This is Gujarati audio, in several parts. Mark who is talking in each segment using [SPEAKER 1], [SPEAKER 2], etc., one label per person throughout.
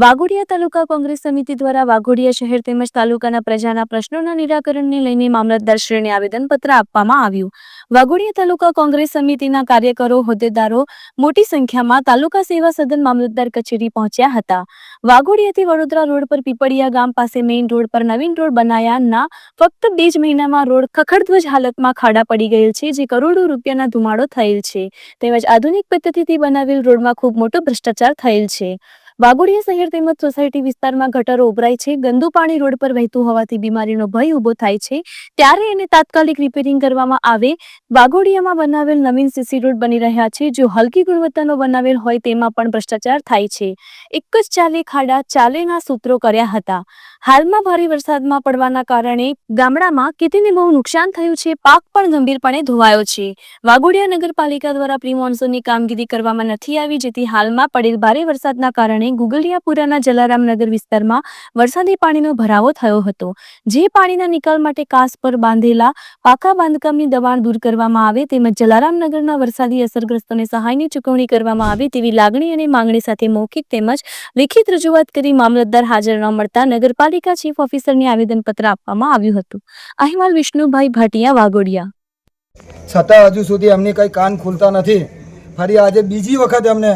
[SPEAKER 1] વાઘોડિયા તાલુકા કોંગ્રેસ સમિતિ દ્વારા વાઘોડિયા શહેર તેમજ તાલુકાના પ્રજાના પ્રશ્નોના નિરાકરણને લઈને મામલતદારશ્રીને આવેદનપત્ર આપવામાં આવ્યું. વાઘોડિયા તાલુકા કોંગ્રેસ સમિતિના કાર્યકરો, હોદ્દેદારો મોટી સંખ્યામાં તાલુકા સેવા સદન મામલતદાર કચેરી પહોંચ્યા હતા. વાઘોડિયાથી વડોદરા રોડ પર પીપળિયા ગામ પાસે મેઇન રોડ પર નવીન રોડ બનાયાના ફક્ત બે જ મહિનામાં રોડ ખખડધ્વજ હાલતમાં ખાડા પડી ગયેલ છે, જે કરોડો રૂપિયાના ધુમાડો થયેલ છે. તેમજ આધુનિક પદ્ધતિથી બનાવેલ રોડમાં ખૂબ મોટો ભ્રષ્ટાચાર થયેલ છે. વાઘોડિયા શહેર તેમજ સોસાયટી વિસ્તારમાં ગટરો ઉભરાય છે. ગંદુ પાણી રોડ પર વહેતું હોવાથી બીમારીનો ભય ઊભો થાય છે. ત્યારે એને તાત્કાલિક રિપેરિંગ કરવામાં આવે. વાઘોડિયામાં બનાવેલ નવીન સીસી રોડ બની રહ્યા છે, જો હલકી ગુણવત્તાનો બનાવેલ હોય તેમાં પણ ભ્રષ્ટાચાર થાય છે. એક જ ચાલે ખાડા, ચાલેના સૂત્રો કર્યા હતા. હાલમાં ભારે વરસાદમાં પડવાના કારણે ગામડામાં ખેતીને બહુ નુકસાન થયું છે. પાક પણ ગંભીરપણે ધોવાયો છે. વાઘોડિયા નગરપાલિકા દ્વારા પ્રી મોન્સૂનની કામગીરી કરવામાં નથી આવી, જેથી હાલમાં પડેલ ભારે વરસાદના કારણે ગુગલિયાપુરાના જલારામનગર વિસ્તારમાં વરસાદી પાણીનો ભરાવો થયો હતો. જે પાણીના નિકાલ માટે કાસ પર બાંધેલા પાકા બાંધકામની દબાણ દૂર કરવામાં આવે તેમજ જલારામનગરના વરસાદી અસરગ્રસ્તોને સહાયની ચૂકવણી કરવામાં આવે તેવી લાગણી અને માંગણી સાથે મૌખિક તેમજ લેખિત રજૂઆત કરી મામલતદાર હાજર ન મળતા નગરપાલિકા ચીફ ઓફિસરને આવેદનપત્ર આપવામાં આવ્યું હતું. અહેવાલ વિષ્ણુભાઈ ભાટિયા, વાગોડિયા.
[SPEAKER 2] છતાં હજુ સુધી અમને કંઈ કાન ખુલતા નથી. ફરી આજે બીજી વખત અમને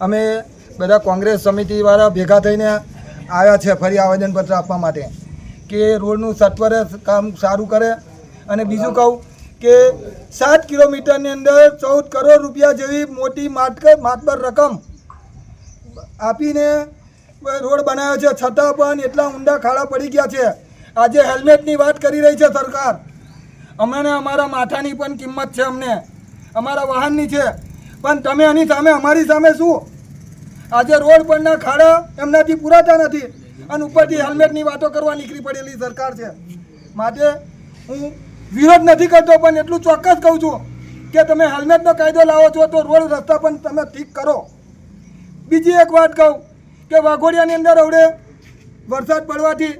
[SPEAKER 2] અમે બધા કોંગ્રેસ સમિતિવાળા ભેગા થઈને આવ્યા છે ફરી આવેદનપત્ર આપવા માટે કે રોડનું સત્વરે કામ સારું કરે. અને બીજું કહું કે સાત કિલોમીટરની અંદર ચૌદ કરોડ રૂપિયા જેવી મોટી માટક માતબર રકમ આપીને રોડ બનાવ્યો છે. છતાં પણ એટલા ઊંડા ખાડા પડી ગયા છે. આજે હેલ્મેટની વાત કરી રહી છે સરકાર. અમને અમારા માથાની પણ કિંમત છે અમને. અમારા વાહનની છે. પણ તમે એની સામે, અમારી સામે શું? આજે રોડ પરના ખાડા એમનાથી પૂરાતા નથી. અને ઉપરથી હેલ્મેટની વાતો કરવા નીકળી પડેલી સરકાર છે. માટે હું વિરોધ નથી કરતો, પણ એટલું ચોક્કસ કહું છું કે તમે હેલ્મેટનો કાયદો લાવો છો તો રોડ રસ્તા પણ તમે ઠીક કરો. બીજી એક વાત કહું કે વાઘોડિયાની અંદર હવે વરસાદ પડવાથી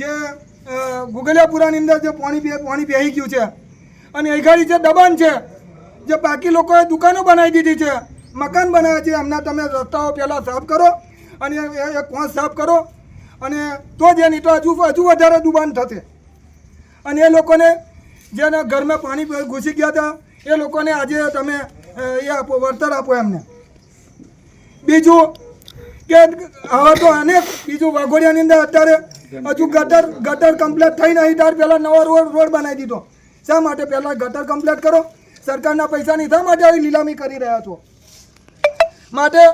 [SPEAKER 2] જે ગુગલિયાપુરાની અંદર જે પાણી પાણી બેહી ગયું છે. અને અઘાડી જે દબાણ છે, જે બાકી લોકોએ દુકાનો બનાવી દીધી છે મકાન બનાવ્યા છે. એમના તમે રસ્તાઓ પહેલાં સાફ કરો અને એ- કોણ સાફ કરો અને તો જ એની તો હજુ હજુ વધારે દુબાન થશે. અને એ લોકોને જેના ઘરમાં પાણી ઘૂસી ગયા હતા, એ લોકોને આજે તમે એ આપો, વળતર આપો એમને. બીજું કે હવે તો અનેક બીજું વાઘોડિયાની અંદર અત્યારે હજુ ગટર ગટર કમ્પ્લીટ થઈ નહીં. ત્યાર પહેલાં નવો રોડ રોડ બનાવી દીધો. શા માટે પહેલાં ગટર કમ્પ્લીટ કરો? સરકારના પૈસાની શા માટે આવી લીલામી કરી રહ્યા છો? માટે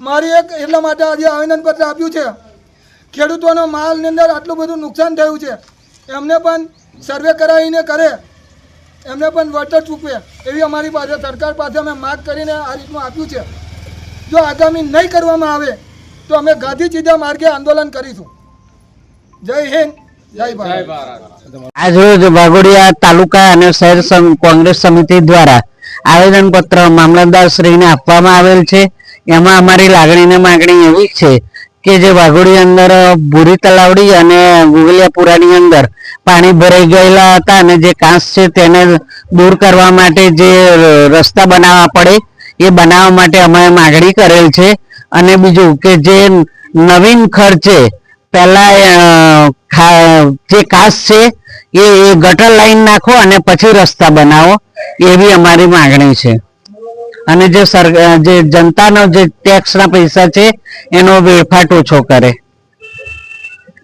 [SPEAKER 2] મારી એક એટલા માટે આજે આવેદનપત્ર આપ્યું છે. ખેડૂતોનો માલની અંદર આટલું બધું નુકસાન થયું છે. એમને પણ સર્વે કરાવીને કરે. એમને પણ વળતર ચૂકવે. એવી અમારી પાસે સરકાર પાસે અમે માગ કરીને આ રીતનું આપ્યું છે. જો આગામી નહીં કરવામાં આવે, તો અમે ગાંધી ચીધા માર્ગે આંદોલન કરીશું. જય હિન્દ, જય
[SPEAKER 3] રોજ વાઘોડિયા તાલુકા અને શહેર કોંગ્રેસ સમિતિ દ્વારા આવેદનપત્ર મામલતદાર શ્રીને આપવામાં આવેલ છે. એમાં અમારી લાગણી ને માગણી એવી છે કે જે વાઘોડી અંદર, ભૂરી તલાવડી અને ગુગલિયાપુરાની અંદર પાણી ભરાઈ ગયેલા હતા અને જે કાંસ છે તેને દૂર કરવા માટે જે રસ્તા બનાવવા પડે એ બનાવવા માટે અમે માગણી કરેલ છે. અને બીજું કે જે નવીન ખર્ચે પહેલા જે કાસ છે એ ગટર લાઈન નાખો અને પછી રસ્તા બનાવો, એવી અમારી માંગણી છે. અને જે સર, જે જનતાનો જે ટેક્સના પૈસા છે, એનો વેફાટ ઓછો કરે.